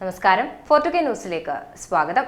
നമസ്കാരം. ഫോർട്ടുകെ ന്യൂസിലേക്ക് സ്വാഗതം.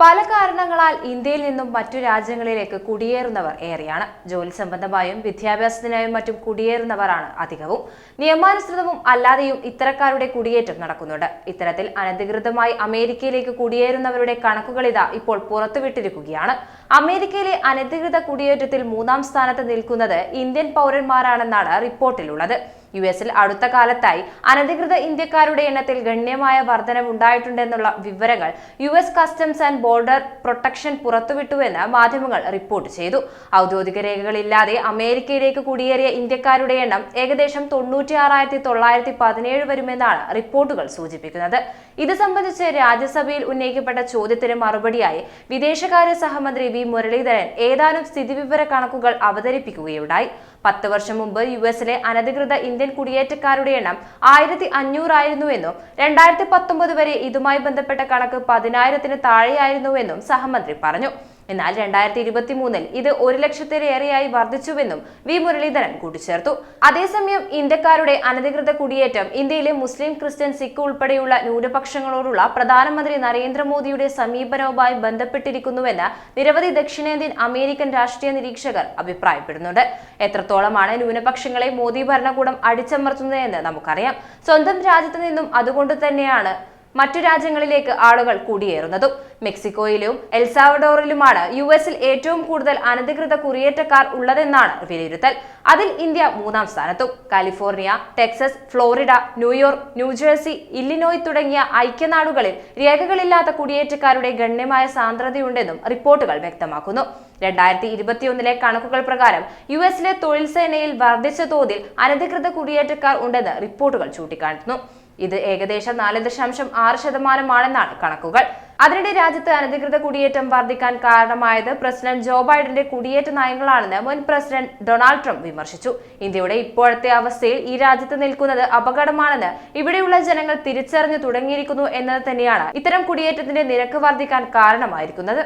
പല കാരണങ്ങളാൽ ഇന്ത്യയിൽ നിന്നും മറ്റു രാജ്യങ്ങളിലേക്ക് കുടിയേറുന്നവർ ഏറെയാണ്. ജോലി സംബന്ധമായും വിദ്യാഭ്യാസത്തിനായും മറ്റും കുടിയേറുന്നവരാണ് അധികവും. നിയമാനുസൃതവും അല്ലാതെയും ഇത്തരക്കാരുടെ കുടിയേറ്റം നടക്കുന്നുണ്ട്. ഇത്തരത്തിൽ അനധികൃതമായി അമേരിക്കയിലേക്ക് കുടിയേറുന്നവരുടെ കണക്കുകൾ ഇതാ ഇപ്പോൾ പുറത്തുവിട്ടിരിക്കുകയാണ്. അമേരിക്കയിലെ അനധികൃത കുടിയേറ്റത്തിൽ മൂന്നാം സ്ഥാനത്ത് നിൽക്കുന്നത് ഇന്ത്യൻ പൗരന്മാരാണെന്നാണ് റിപ്പോർട്ടിലുള്ളത്. യു എസിൽ അടുത്ത കാലത്തായി അനധികൃത ഇന്ത്യക്കാരുടെ എണ്ണത്തിൽ ഗണ്യമായ വർധനവുണ്ടായിട്ടുണ്ടെന്നുള്ള വിവരങ്ങൾ U S customs and border protection പുറത്തുവിട്ടുവെന്ന് മാധ്യമങ്ങൾ റിപ്പോർട്ട് ചെയ്തു. ഔദ്യോഗിക രേഖകളില്ലാതെ അമേരിക്കയിലേക്ക് കുടിയേറിയ ഇന്ത്യക്കാരുടെ എണ്ണം ഏകദേശം തൊണ്ണൂറ്റിയാറായിരത്തി തൊള്ളായിരത്തി പതിനേഴ് വരുമെന്നാണ് റിപ്പോർട്ടുകൾ സൂചിപ്പിക്കുന്നത്. ഇത് സംബന്ധിച്ച് രാജ്യസഭയിൽ ഉന്നയിക്കപ്പെട്ട ചോദ്യത്തിന് മറുപടിയായി വിദേശകാര്യ സഹമന്ത്രി വി. മുരളീധരൻ ഏതാനും സ്ഥിതിവിവര കണക്കുകൾ അവതരിപ്പിക്കുകയുണ്ടായി. പത്ത് വർഷം മുമ്പ് യു എസിലെ അനധികൃത ഇന്ത്യൻ കുടിയേറ്റക്കാരുടെ എണ്ണം ആയിരത്തി അഞ്ഞൂറായിരുന്നുവെന്നും രണ്ടായിരത്തി പത്തൊമ്പത് വരെ ഇതുമായി ബന്ധപ്പെട്ട കണക്ക് പതിനായിരത്തിന് താഴെയായിരുന്നുവെന്നും സഹമന്ത്രി പറഞ്ഞു എന്നാൽ രണ്ടായിരത്തി ഇരുപത്തി മൂന്നിൽ ഇത് ഒരു ലക്ഷത്തിലേറെയായി വർദ്ധിച്ചുവെന്നും വി മുരളീധരൻ കൂട്ടിച്ചേർത്തു. അതേസമയം ഇന്ത്യക്കാരുടെ അനധികൃത കുടിയേറ്റം ഇന്ത്യയിലെ മുസ്ലിം ക്രിസ്ത്യൻ സിഖ് ഉൾപ്പെടെയുള്ള ന്യൂനപക്ഷങ്ങളോടുള്ള പ്രധാനമന്ത്രി നരേന്ദ്രമോദിയുടെ സമീപനവുമായി ബന്ധപ്പെട്ടിരിക്കുന്നുവെന്ന് നിരവധി ദക്ഷിണേന്ത്യൻ അമേരിക്കൻ രാഷ്ട്രീയ നിരീക്ഷകർ അഭിപ്രായപ്പെടുന്നുണ്ട്. എത്രത്തോളമാണ് ന്യൂനപക്ഷങ്ങളെ മോദി ഭരണകൂടം അടിച്ചമർത്തുന്നതെന്ന് നമുക്കറിയാം. സ്വന്തം രാജ്യത്തു നിന്നും അതുകൊണ്ട് തന്നെയാണ് മറ്റു രാജ്യങ്ങളിലേക്ക് ആളുകൾ കുടിയേറുന്നതും. മെക്സിക്കോയിലും എൽസാവഡോറിലുമാണ് യു എസിൽ ഏറ്റവും കൂടുതൽ അനധികൃത കുടിയേറ്റക്കാർ ഉള്ളതെന്നാണ് വിലയിരുത്തൽ. അതിൽ ഇന്ത്യ മൂന്നാം സ്ഥാനത്തും. California Texas Florida New York New Jersey Illinois തുടങ്ങിയ ഐക്യനാടുകളിൽ രേഖകളില്ലാത്ത കുടിയേറ്റക്കാരുടെ ഗണ്യമായ സാന്ദ്രതയുണ്ടെന്നും റിപ്പോർട്ടുകൾ വ്യക്തമാക്കുന്നു. രണ്ടായിരത്തി ഇരുപത്തിയൊന്നിലെ കണക്കുകൾ പ്രകാരം യു എസിലെ തൊഴിൽ സേനയിൽ വർദ്ധിച്ച തോതിൽ അനധികൃത കുടിയേറ്റക്കാർ ഉണ്ടെന്ന് റിപ്പോർട്ടുകൾ ചൂണ്ടിക്കാട്ടുന്നു ഇത് ഏകദേശം നാല് ദശാംശം ആറ് ശതമാനമാണെന്നാണ് കണക്കുകൾ. അതിനിടെ രാജ്യത്ത് അനധികൃത കുടിയേറ്റം വർദ്ധിക്കാൻ കാരണമായത് പ്രസിഡന്റ് ജോ ബൈഡന്റെ കുടിയേറ്റ നയങ്ങളാണെന്ന് മുൻ പ്രസിഡന്റ് ഡൊണാൾഡ് ട്രംപ് വിമർശിച്ചു. ഇന്ത്യയുടെ ഇപ്പോഴത്തെ അവസ്ഥയിൽ ഈ രാജ്യത്ത് നിൽക്കുന്നത് അപകടമാണെന്ന് ഇവിടെയുള്ള ജനങ്ങൾ തിരിച്ചറിഞ്ഞു തുടങ്ങിയിരിക്കുന്നു എന്നത് തന്നെയാണ് ഇത്തരം കുടിയേറ്റത്തിന്റെ നിരക്ക് വർദ്ധിക്കാൻ കാരണമായിരിക്കുന്നത്.